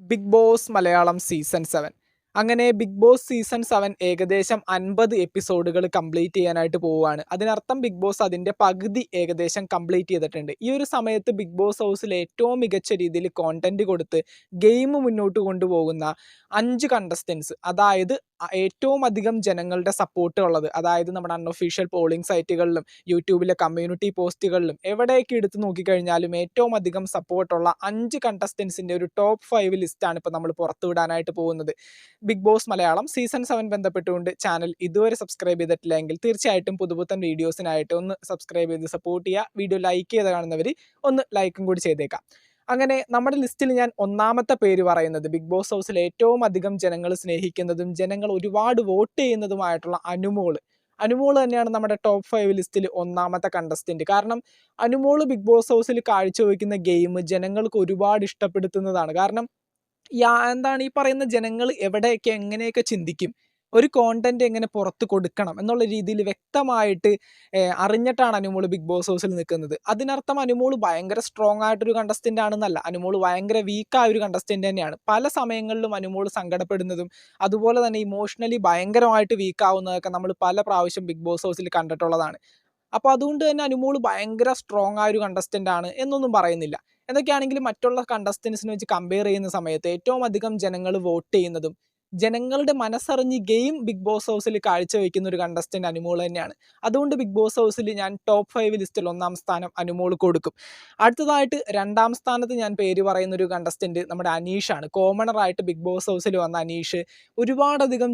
Big Boss Malayalam season seven അങ്ങനെ big Boss season seven ഏകദേശം അൻപത് എപ്പിസോഡുകൾ കംപ്ലീറ്റ് ചെയ്യാനായിട്ട് പോവുകയാണ്. അതിനർത്ഥം ബിഗ് ബോസ് അതിന്റെ പകുതി ഏകദേശം കംപ്ലീറ്റ് ചെയ്തിട്ടുണ്ട്. ഈ ഒരു സമയത്ത് ബിഗ് ബോസ് ഹൗസിൽ ഏറ്റവും മികച്ച രീതിയിൽ കോണ്ടന്റ് കൊടുത്ത് ഗെയിം മുന്നോട്ട് കൊണ്ടുപോകുന്ന അഞ്ച് കണ്ടസ്റ്റൻസ് അതായത് ഏറ്റവും അധികം ജനങ്ങളുടെ സപ്പോർട്ട് ഉള്ളത് അതായത് നമ്മുടെ അൺഒഫീഷ്യൽ പോളിംഗ് സൈറ്റുകളിലും യൂട്യൂബിലെ കമ്മ്യൂണിറ്റി പോസ്റ്റുകളിലും എവിടെയൊക്കെ എടുത്ത് നോക്കിക്കഴിഞ്ഞാലും ഏറ്റവും അധികം സപ്പോർട്ടുള്ള അഞ്ച് കണ്ടസ്റ്റൻസിന്റെ ഒരു ടോപ്പ് ഫൈവ് ലിസ്റ്റാണ് ഇപ്പോൾ നമ്മൾ പുറത്തുവിടാനായിട്ട് പോകുന്നത്. Big Boss Malayalam season seven ബന്ധപ്പെട്ടുകൊണ്ട് ചാനൽ ഇതുവരെ സബ്സ്ക്രൈബ് ചെയ്തിട്ടില്ലെങ്കിൽ തീർച്ചയായിട്ടും പുതുപുത്തൻ വീഡിയോസിനായിട്ട് ഒന്ന് സബ്സ്ക്രൈബ് ചെയ്ത് സപ്പോർട്ട് ചെയ്യുക. വീഡിയോ ലൈക്ക് ചെയ്ത് കാണുന്നവർ ഒന്ന് ലൈക്കും കൂടി ചെയ്തേക്കാം. അങ്ങനെ നമ്മുടെ ലിസ്റ്റിൽ ഞാൻ ഒന്നാമത്തെ പേര് പറയുന്നത് ബിഗ് ബോസ് ഹൗസിൽ ഏറ്റവും അധികം ജനങ്ങൾ സ്നേഹിക്കുന്നതും ജനങ്ങൾ ഒരുപാട് വോട്ട് ചെയ്യുന്നതുമായിട്ടുള്ള അനുമോൾ. അനുമോൾ തന്നെയാണ് നമ്മുടെ ടോപ്പ് ഫൈവ് ലിസ്റ്റിൽ ഒന്നാമത്തെ കണ്ടസ്റ്റന്റ് കാരണം അനുമോൾ ബിഗ് ബോസ് ഹൗസിൽ കാഴ്ചവെക്കുന്ന ഗെയിം ജനങ്ങൾക്ക് ഒരുപാട് ഇഷ്ടപ്പെടുത്തുന്നതാണ്. കാരണം എന്താണ് ഈ പറയുന്ന ജനങ്ങൾ എവിടെയൊക്കെ എങ്ങനെയൊക്കെ ചിന്തിക്കും? ഒരു കോണ്ടന്റ് എങ്ങനെ പുറത്ത് കൊടുക്കണം എന്നുള്ള രീതിയിൽ വ്യക്തമായിട്ട് അറിഞ്ഞിട്ടാണ് അനുമോൾ ബിഗ് ബോസ് ഹൗസിൽ നിൽക്കുന്നത്. അതിനർത്ഥം അനുമോൾ ഭയങ്കര സ്ട്രോങ് ആയിട്ടൊരു കണ്ടസ്റ്റന്റ് ആണെന്നല്ല. അനുമോൾ ഭയങ്കര വീക്കായ ഒരു കണ്ടസ്റ്റന്റ് തന്നെയാണ്. പല സമയങ്ങളിലും അനുമോൾ സങ്കടപ്പെടുന്നതും അതുപോലെ തന്നെ ഇമോഷണലി ഭയങ്കരമായിട്ട് വീക്കാവുന്നതൊക്കെ നമ്മൾ പല പ്രാവശ്യം ബിഗ് ബോസ് ഹൗസിൽ കണ്ടിട്ടുള്ളതാണ്. അപ്പോൾ അതുകൊണ്ട് തന്നെ അനുമോൾ ഭയങ്കര സ്ട്രോങ് ആയ ഒരു ആണ് എന്നൊന്നും പറയുന്നില്ല. എന്തൊക്കെയാണെങ്കിലും മറ്റുള്ള കണ്ടസ്റ്റൻസിനെ വെച്ച് കമ്പയർ ചെയ്യുന്ന സമയത്ത് ഏറ്റവും അധികം ജനങ്ങൾ വോട്ട് ചെയ്യുന്നതും ജനങ്ങളുടെ മനസ്സറിഞ്ഞ് ഗെയിം ബിഗ് ബോസ് ഹൗസിൽ കാഴ്ചവെക്കുന്ന ഒരു കണ്ടസ്റ്റന്റ് അനുമോൾ തന്നെയാണ്. അതുകൊണ്ട് ബിഗ് ബോസ് ഹൗസിൽ ഞാൻ ടോപ്പ് ഫൈവ് ലിസ്റ്റിൽ ഒന്നാം സ്ഥാനം അനുമോൾ കൊടുക്കും. അടുത്തതായിട്ട് രണ്ടാം സ്ഥാനത്ത് ഞാൻ പേര് പറയുന്ന ഒരു കണ്ടസ്റ്റന്റ് നമ്മുടെ അനീഷാണ് കോമണറായിട്ട് ബിഗ് ബോസ് ഹൗസിൽ വന്ന അനീഷ് ഒരുപാടധികം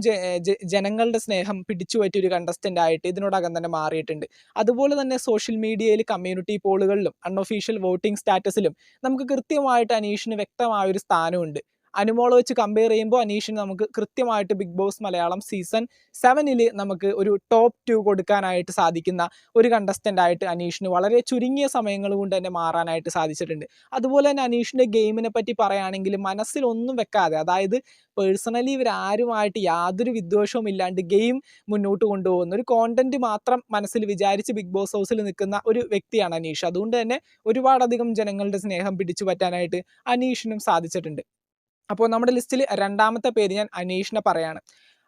ജനങ്ങളുടെ സ്നേഹം പിടിച്ചു പറ്റിയ ഒരു കണ്ടസ്റ്റന്റ് ആയിട്ട് ഇതിനോടകം തന്നെ മാറിയിട്ടുണ്ട്. അതുപോലെ തന്നെ സോഷ്യൽ മീഡിയയിൽ കമ്മ്യൂണിറ്റി പോളുകളിലും അൺഒഫീഷ്യൽ വോട്ടിംഗ് സ്റ്റാറ്റസിലും നമുക്ക് കൃത്യമായിട്ട് അനീഷിന് വ്യക്തമായ ഒരു സ്ഥാനമുണ്ട്. അനുമോളെ വെച്ച് കമ്പയർ ചെയ്യുമ്പോൾ അനീഷിന് നമുക്ക് കൃത്യമായിട്ട് ബിഗ് ബോസ് മലയാളം സീസൺ സെവനിൽ നമുക്ക് ഒരു ടോപ്പ് ടു കൊടുക്കാനായിട്ട് സാധിക്കുന്ന ഒരു കണ്ടസ്റ്റന്റ് ആയിട്ട് അനീഷിന് വളരെ ചുരുങ്ങിയ സമയങ്ങൾ കൊണ്ട് തന്നെ മാറാനായിട്ട് സാധിച്ചിട്ടുണ്ട്. അതുപോലെ തന്നെ അനീഷിന്റെ ഗെയിമിനെ പറ്റി പറയുകയാണെങ്കിൽ മനസ്സിലൊന്നും വെക്കാതെ അതായത് പേഴ്സണലി ഇവരാരുമായിട്ട് യാതൊരു വിദ്വേഷവും ഇല്ലാണ്ട് ഗെയിം മുന്നോട്ട് കൊണ്ടുപോകുന്ന ഒരു കോണ്ടന്റ് മാത്രം മനസ്സിൽ വിചാരിച്ച് ബിഗ് ബോസ് ഹൗസിൽ നിൽക്കുന്ന ഒരു വ്യക്തിയാണ് അനീഷ്. അതുകൊണ്ട് തന്നെ ഒരുപാടധികം ജനങ്ങളുടെ സ്നേഹം പിടിച്ചു പറ്റാനായിട്ട് അനീഷിനും സാധിച്ചിട്ടുണ്ട്. അപ്പോൾ നമ്മുടെ ലിസ്റ്റിൽ രണ്ടാമത്തെ പേര് ഞാൻ അനീഷിനെ പറയാണ്.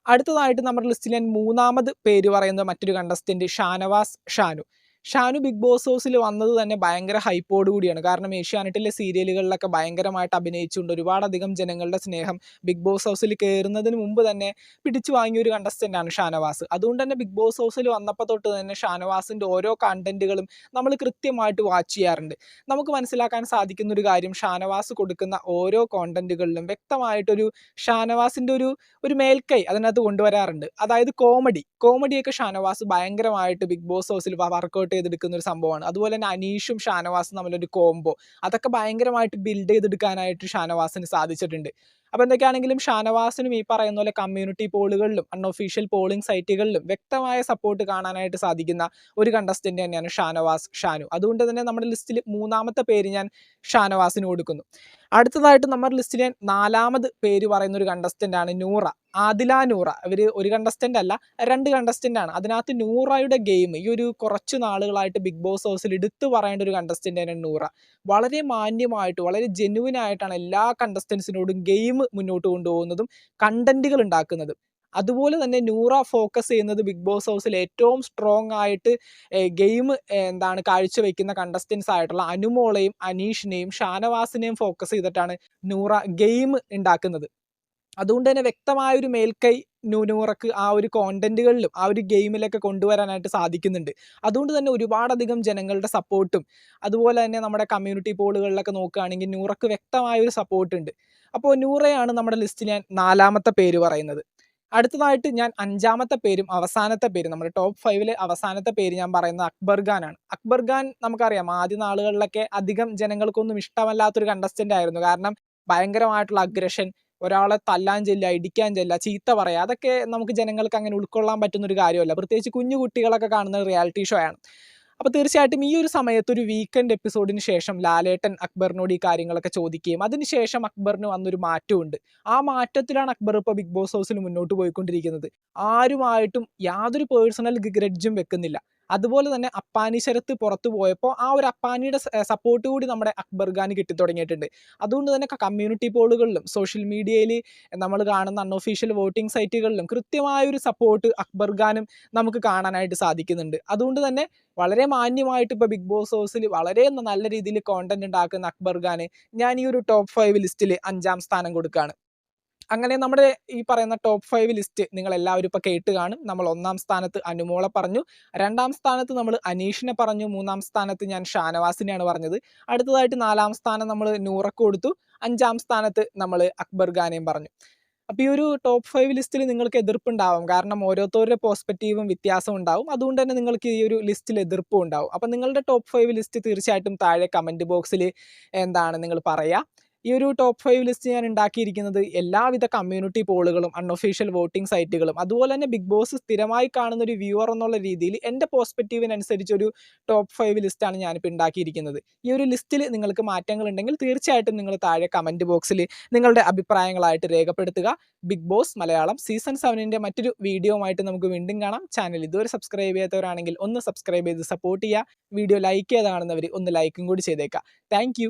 അടുത്തതായിട്ട് നമ്മുടെ ലിസ്റ്റിൽ ഞാൻ മൂന്നാമത് പേര് പറയുന്ന മറ്റൊരു contestant Shanavas Shanu. Shanu Big Boss ഹൗസിൽ വന്നത് തന്നെ ഭയങ്കര ഹൈപ്പോട് കൂടിയാണ്. കാരണം ഏഷ്യാനെറ്റിലെ സീരിയലുകളിലൊക്കെ ഭയങ്കരമായിട്ട് അഭിനയിച്ചുകൊണ്ട് ഒരുപാടധികം ജനങ്ങളുടെ സ്നേഹം ബിഗ് ബോസ് ഹൗസിൽ കയറുന്നതിന് മുമ്പ് തന്നെ പിടിച്ചു വാങ്ങിയ ഒരു കണ്ടസ്റ്റന്റാണ് ഷാനവാസ്. അതുകൊണ്ട് തന്നെ ബിഗ് ബോസ് ഹൗസിൽ വന്നപ്പോൾ തൊട്ട് തന്നെ ഷാനവാസിന്റെ ഓരോ കണ്ടന്റുകളും നമ്മൾ കൃത്യമായിട്ട് വാച്ച് ചെയ്യാറുണ്ട്. നമുക്ക് മനസ്സിലാക്കാൻ സാധിക്കുന്ന ഒരു കാര്യം ഷാനവാസ് കൊടുക്കുന്ന ഓരോ കോണ്ടന്റുകളിലും വ്യക്തമായിട്ടൊരു ഷാനവാസിന്റെ ഒരു ഒരു മേൽക്കൈ അതിനകത്ത് കൊണ്ടുവരാറുണ്ട്. അതായത് കോമഡി കോമഡിയൊക്കെ ഷാനവാസ് ഭയങ്കരമായിട്ട് ബിഗ് ബോസ് ഹൗസിൽ വർക്കൗട്ട് ചെയ്തെടുക്കുന്ന ഒരു സംഭവമാണ്. അതുപോലെ തന്നെ അനീഷും ഷാനവാസും തമ്മിലൊരു കോംബോ അതൊക്കെ ഭയങ്കരമായിട്ട് ബിൽഡ് ചെയ്തെടുക്കാനായിട്ട് ഷാനവാസിന് സാധിച്ചിട്ടുണ്ട്. അപ്പോൾ എന്തൊക്കെയാണെങ്കിലും ഷാനവാസിനും ഈ പറയുന്ന പോലെ കമ്മ്യൂണിറ്റി പോളുകളിലും അൺഒഫീഷ്യൽ പോളിംഗ് സൈറ്റുകളിലും വ്യക്തമായ സപ്പോർട്ട് കാണാനായിട്ട് സാധിക്കുന്ന ഒരു കണ്ടസ്റ്റന്റ് തന്നെയാണ് ഷാനവാസ് ഷാനു. അതുകൊണ്ട് തന്നെ നമ്മുടെ ലിസ്റ്റിൽ മൂന്നാമത്തെ പേര് ഞാൻ ഷാനവാസിന് കൊടുക്കുന്നു. അടുത്തതായിട്ട് നമ്മുടെ ലിസ്റ്റിലെ നാലാമത് പേര് പറയുന്ന ഒരു കണ്ടസ്റ്റന്റ് ആണ് നൂറ ആദില നൂറ. ഇവർ ഒരു കണ്ടസ്റ്റന്റ് അല്ല രണ്ട് കണ്ടസ്റ്റന്റ് ആണ്. അതിനകത്ത് നൂറയുടെ ഗെയിം ഈ ഒരു കുറച്ച് നാളുകളായിട്ട് ബിഗ് ബോസ് ഹൗസിൽ എടുത്തു പറയേണ്ട ഒരു കണ്ടസ്റ്റന്റ് തന്നെയാണ് നൂറ. വളരെ മാന്യമായിട്ട് വളരെ ജെനുവിനായിട്ടാണ് എല്ലാ കണ്ടസ്റ്റൻസിനോടും ഗെയിം മുന്നോട്ട് കൊണ്ടുപോകുന്നതും കണ്ടന്റുകൾ ഉണ്ടാക്കുന്നതും. അതുപോലെ തന്നെ നൂറ ഫോക്കസ് ചെയ്യുന്നത് ബിഗ് ബോസ് ഹൗസിൽ ഏറ്റവും സ്ട്രോങ് ആയിട്ട് ഗെയിം എന്താണ് കാഴ്ചവെക്കുന്ന കണ്ടസ്റ്റൻസ് ആയിട്ടുള്ള അനുമോളെയും അനീഷിനെയും ഷാനവാസിനെയും ഫോക്കസ് ചെയ്തിട്ടാണ് നൂറ ഗെയിം ഉണ്ടാക്കുന്നത്. അതുകൊണ്ട് തന്നെ വ്യക്തമായ ഒരു മേൽക്കൈ നൂ- നൂറക്ക് ആ ഒരു കോണ്ടന്റുകളിലും ആ ഒരു ഗെയിമിലൊക്കെ കൊണ്ടുവരാനായിട്ട് സാധിക്കുന്നുണ്ട്. അതുകൊണ്ട് തന്നെ ഒരുപാടധികം ജനങ്ങളുടെ സപ്പോർട്ടും അതുപോലെ തന്നെ നമ്മുടെ കമ്മ്യൂണിറ്റി പോളുകളിലൊക്കെ നോക്കുകയാണെങ്കിൽ നൂറക്ക് വ്യക്തമായ ഒരു സപ്പോർട്ട് ഉണ്ട് അപ്പോൾ നൂറയാണ് നമ്മുടെ ലിസ്റ്റിൽ ഞാൻ നാലാമത്തെ പേര് പറയുന്നത്. അടുത്തതായിട്ട് ഞാൻ അഞ്ചാമത്തെ പേരും അവസാനത്തെ പേരും നമ്മുടെ ടോപ്പ് ഫൈവിലെ അവസാനത്തെ പേര് ഞാൻ പറയുന്നത് അക്ബർ ഖാനാണ് അക്ബർ ഖാൻ നമുക്കറിയാം ആദ്യ നാളുകളിലൊക്കെ അധികം ജനങ്ങൾക്കൊന്നും ഇഷ്ടമല്ലാത്തൊരു കണ്ടസ്റ്റന്റ് ആയിരുന്നു. കാരണം ഭയങ്കരമായിട്ടുള്ള അഗ്രഷൻ ഒരാളെ തല്ലാൻ ചെല്ലുക ഇടിക്കാൻ ചെല്ലുക ചീത്ത പറയുക അതൊക്കെ നമുക്ക് ജനങ്ങൾക്ക് അങ്ങനെ ഉൾക്കൊള്ളാൻ പറ്റുന്ന ഒരു കാര്യമല്ല. പ്രത്യേകിച്ച് കുഞ്ഞു കുട്ടികളൊക്കെ കാണുന്ന റിയാലിറ്റി ഷോ ആണ്. അപ്പോൾ തീർച്ചയായിട്ടും ഈ ഒരു സമയത്ത് ഒരു വീക്കെൻഡ് എപ്പിസോഡിന് ശേഷം ലാലേട്ടൻ അക്ബറിനോട് ഈ കാര്യങ്ങളൊക്കെ ചോദിക്കുകയും അതിനുശേഷം അക്ബറിന് വന്നൊരു മാറ്റമുണ്ട് ആ മാറ്റത്തിലാണ് അക്ബർ ഇപ്പോൾ ബിഗ് ബോസ് ഹൗസിൽ മുന്നോട്ട് പോയിക്കൊണ്ടിരിക്കുന്നത്. ആരുമായിട്ടും യാതൊരു പേഴ്സണൽ ഗ്രഡ്ജും വെക്കുന്നില്ല. അതുപോലെ തന്നെ അപ്പാനി ശരത്ത് പുറത്തു പോയപ്പോൾ ആ ഒരു അപ്പാനിയുടെ സപ്പോർട്ട് കൂടി നമ്മുടെ അക്ബർ കിട്ടി തുടങ്ങിയിട്ടുണ്ട്. അതുകൊണ്ട് തന്നെ കമ്മ്യൂണിറ്റി പോളുകളിലും സോഷ്യൽ മീഡിയയിൽ നമ്മൾ കാണുന്ന അൺഒഫീഷ്യൽ വോട്ടിംഗ് സൈറ്റുകളിലും കൃത്യമായൊരു സപ്പോർട്ട് അക്ബർ ഖാനും നമുക്ക് കാണാനായിട്ട് സാധിക്കുന്നുണ്ട്. അതുകൊണ്ട് തന്നെ വളരെ മാന്യമായിട്ട് ഇപ്പോൾ ബിഗ് ബോസ് ഹൗസിൽ വളരെ നല്ല രീതിയിൽ കോണ്ടന്റ് ഉണ്ടാക്കുന്ന അക്ബർ ഖാന് ഞാൻ ഈ ഒരു ടോപ്പ് ഫൈവ് ലിസ്റ്റിൽ അഞ്ചാം സ്ഥാനം കൊടുക്കുകയാണ് അങ്ങനെ നമ്മുടെ ഈ പറയുന്ന ടോപ്പ് ഫൈവ് ലിസ്റ്റ് നിങ്ങൾ എല്ലാവരും ഇപ്പോൾ കേട്ട് കാണും. നമ്മൾ ഒന്നാം സ്ഥാനത്ത് അനുമോളെ പറഞ്ഞു. രണ്ടാം സ്ഥാനത്ത് നമ്മൾ അനീഷിനെ പറഞ്ഞു. മൂന്നാം സ്ഥാനത്ത് ഞാൻ ഷാനവാസിനെയാണ് പറഞ്ഞത്. അടുത്തതായിട്ട് നാലാം സ്ഥാനം നമ്മൾ നൂറക്ക് കൊടുത്തു. അഞ്ചാം സ്ഥാനത്ത് നമ്മൾ അക്ബർ ഖാനെയും പറഞ്ഞു. അപ്പോൾ ഈ ഒരു ടോപ്പ് ഫൈവ് ലിസ്റ്റിൽ നിങ്ങൾക്ക് എതിർപ്പുണ്ടാവും കാരണം ഓരോരുത്തരുടെ പോസ്പെക്റ്റീവും വ്യത്യാസം ഉണ്ടാവും. അതുകൊണ്ട് തന്നെ നിങ്ങൾക്ക് ഈ ഒരു ലിസ്റ്റിൽ എതിർപ്പും ഉണ്ടാവും. അപ്പോൾ നിങ്ങളുടെ ടോപ്പ് ഫൈവ് ലിസ്റ്റ് തീർച്ചയായിട്ടും താഴെ കമന്റ് ബോക്സിൽ എന്താണ് നിങ്ങൾ പറയുക ഈ ഒരു ടോപ്പ് ഫൈവ് ലിസ്റ്റ് ഞാൻ ഉണ്ടാക്കിയിരിക്കുന്നത് എല്ലാവിധ കമ്മ്യൂണിറ്റി പോളുകളും അൺഒഫീഷ്യൽ വോട്ടിംഗ് സൈറ്റുകളും അതുപോലെ തന്നെ ബിഗ് ബോസ് സ്ഥിരമായി കാണുന്ന ഒരു വ്യൂവർ എന്നുള്ള രീതിയിൽ എന്റെ പോസ്പെക്റ്റീവിനനുസരിച്ച് ഒരു ടോപ്പ് ഫൈവ് ലിസ്റ്റാണ് ഞാനിപ്പോൾ ഉണ്ടാക്കിയിരിക്കുന്നത്. ഈ ഒരു ലിസ്റ്റിൽ നിങ്ങൾക്ക് മാറ്റങ്ങൾ ഉണ്ടെങ്കിൽ തീർച്ചയായിട്ടും നിങ്ങൾ താഴെ കമന്റ് ബോക്സിൽ നിങ്ങളുടെ അഭിപ്രായങ്ങളായിട്ട് രേഖപ്പെടുത്തുക. ബിഗ് ബോസ് മലയാളം സീസൺ സെവനിന്റെ മറ്റൊരു വീഡിയോ ആയിട്ട് നമുക്ക് വീണ്ടും കാണാം. ചാനൽ ഇതുവരെ സബ്സ്ക്രൈബ് ചെയ്യാത്തവരാണെങ്കിൽ ഒന്ന് സബ്സ്ക്രൈബ് ചെയ്ത് സപ്പോർട്ട് ചെയ്യുക. വീഡിയോ ലൈക്ക് ചെയ്ത് കാണുന്നവർ ഒന്ന് ലൈക്കും കൂടി ചെയ്തേക്കാം താങ്ക്